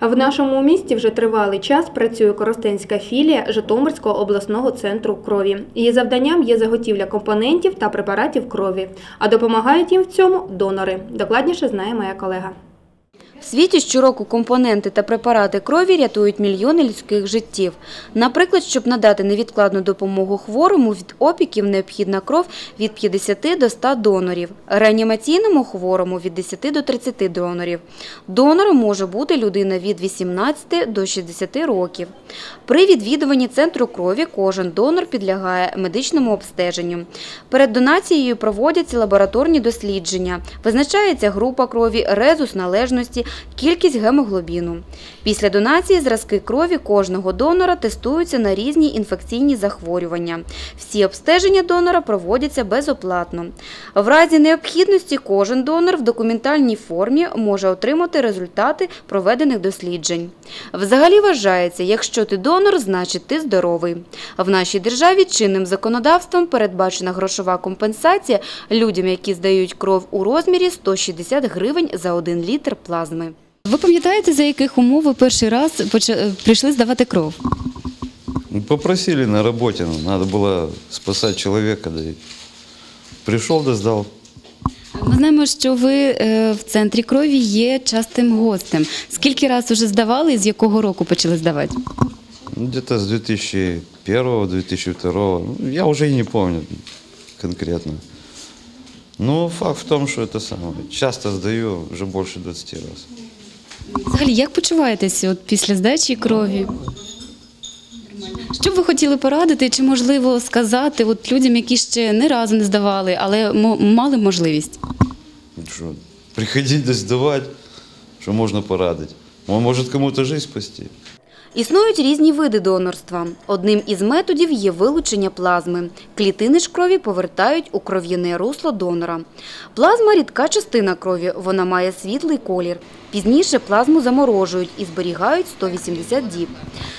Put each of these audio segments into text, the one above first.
В нашому місті вже тривалий час працює Коростенська філія Житомирського обласного центру крові. Її завданням є заготівля компонентів та препаратів крові, а допомагають їм в цьому донори. Докладніше знає моя колега. В світі щороку компоненти та препарати крові рятують мільйони людських життів. Наприклад, щоб надати невідкладну допомогу хворому від опіків необхідна кров від 50 до 100 донорів, реанімаційному хворому від 10 до 30 донорів. Донором може бути людина від 18 до 60 років. При відвідуванні центру крові кожен донор підлягає медичному обстеженню. Перед донацією проводяться лабораторні дослідження, визначається група крові, резус належності, кількість гемоглобіну. Після донації зразки крові кожного донора тестуються на різні інфекційні захворювання. Всі обстеження донора проводяться безоплатно. В разі необхідності кожен донор в документальній формі може отримати результати проведених досліджень. Взагалі вважається, якщо ти донор, значить ти здоровий. В нашій державі чинним законодавством передбачена грошова компенсація людям, які здають кров у розмірі 160 гривень за 1 літр плазми. Ви пам'ятаєте, за яких умов ви перший раз прийшли здавати кров? Ну, Попросили на работе, ну, надо было спасать человека, да сдал. Ми знаємо, що ви е, в центрі крові є частим гостем. Скільки раз вже здавали і з якого року почали здавати? Ну, где-то с 2001-2002, ну, я уже и не помню конкретно. Ну, факт в том, что это самое. Часто сдаю, уже больше 20 раз. Взагалі, як почуваєтесь от після здачі крові? Що б ви хотіли порадити, чи можливо сказати от людям, які ще не разу не здавали, але мали можливість? Що, приходіть здавати, що можна порадити. Може, кому-то життя спасти. Існують різні види донорства. Одним із методів є вилучення плазми. Клітини ж крові повертають у кров'яне русло донора. Плазма – рідка частина крові, вона має світлий колір. Пізніше плазму заморожують і зберігають 180 діб.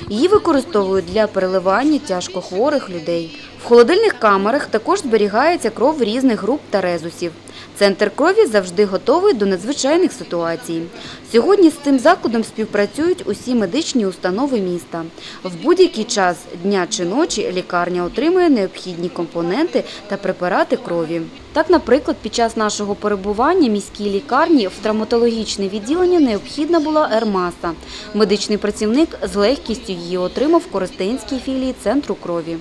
Її використовують для переливання тяжкохворих людей. В холодильних камерах також зберігається кров різних груп та резусів. Центр крові завжди готовий до надзвичайних ситуацій. Сьогодні з цим закладом співпрацюють усі медичні установи міста. В будь-який час дня чи ночі лікарня отримує необхідні компоненти та препарати крові. Так, наприклад, під час нашого перебування міській лікарні в травматологічне відділення необхідна була ермаса. Медичний працівник з легкістю її отримав в Коростенській філії центру крові.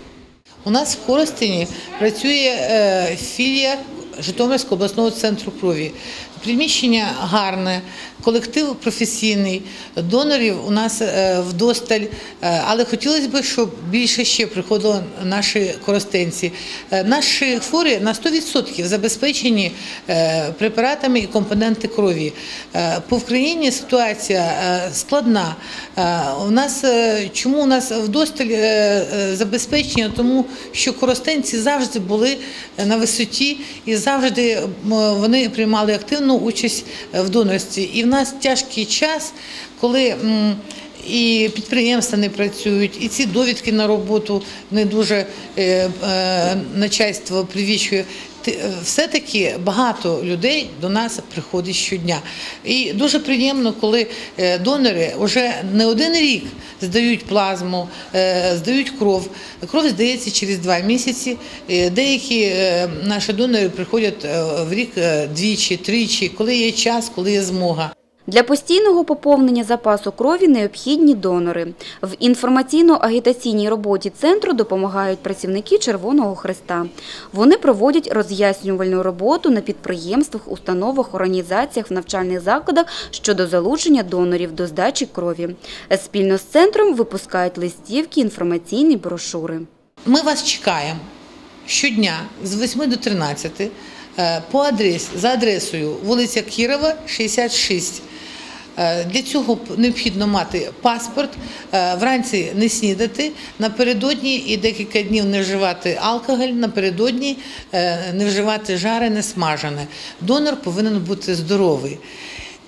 У нас в Хоростині працює е, філія Житомирського обласного центру крові. Приміщення гарне, колектив професійний, донорів у нас е, вдосталь, Е, але хотілося б, щоб більше ще приходило наші коростенці. Е, Наші хворі на 100% забезпечені препаратами і компоненти крові. По Україні ситуація складна. У нас чому у нас вдосталь забезпечення? Тому що коростенці завжди були на висоті і завжди м, вони приймали активну участь в донорстві. І в нас тяжкий час, коли і підприємства не працюють, і ці довідки на роботу не дуже е, е, начальство привічує. Е, Все-таки багато людей до нас приходить щодня. І дуже приємно, коли е, донори вже не один рік здають плазму, е, здають кров. Кров здається через два місяці. Деякі наші донори приходять в рік двічі, тричі, коли є час, коли є змога. Для постійного поповнення запасу крові необхідні донори. В інформаційно-агітаційній роботі центру допомагають працівники Червоного Хреста. Вони проводять роз'яснювальну роботу на підприємствах, установах, організаціях, в навчальних закладах щодо залучення донорів до здачі крові. Спільно з центром випускають листівки, інформаційні брошури. Ми вас чекаємо щодня з 8 до 13 е, по адресі, за адресою вулиця Кірова, 66. Е, Для цього необхідно мати паспорт, е, вранці не снідати, напередодні і декілька днів не вживати алкоголь, напередодні е, не вживати жарене, смажене. Донор повинен бути здоровий.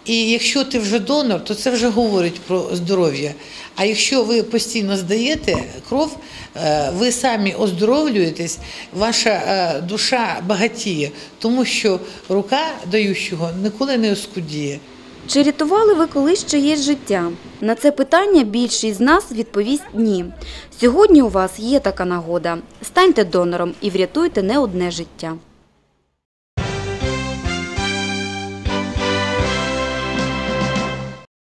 І якщо ти вже донор, то це вже говорить про здоров'я. А якщо ви постійно здаєте кров, ви самі оздоровлюєтесь, ваша душа багатіє, тому що рука даючого ніколи не оскудіє. Чи рятували ви колись чиєсь життя? На це питання більшість з нас відповість ні. Сьогодні у вас є така нагода. Станьте донором і врятуйте не одне життя.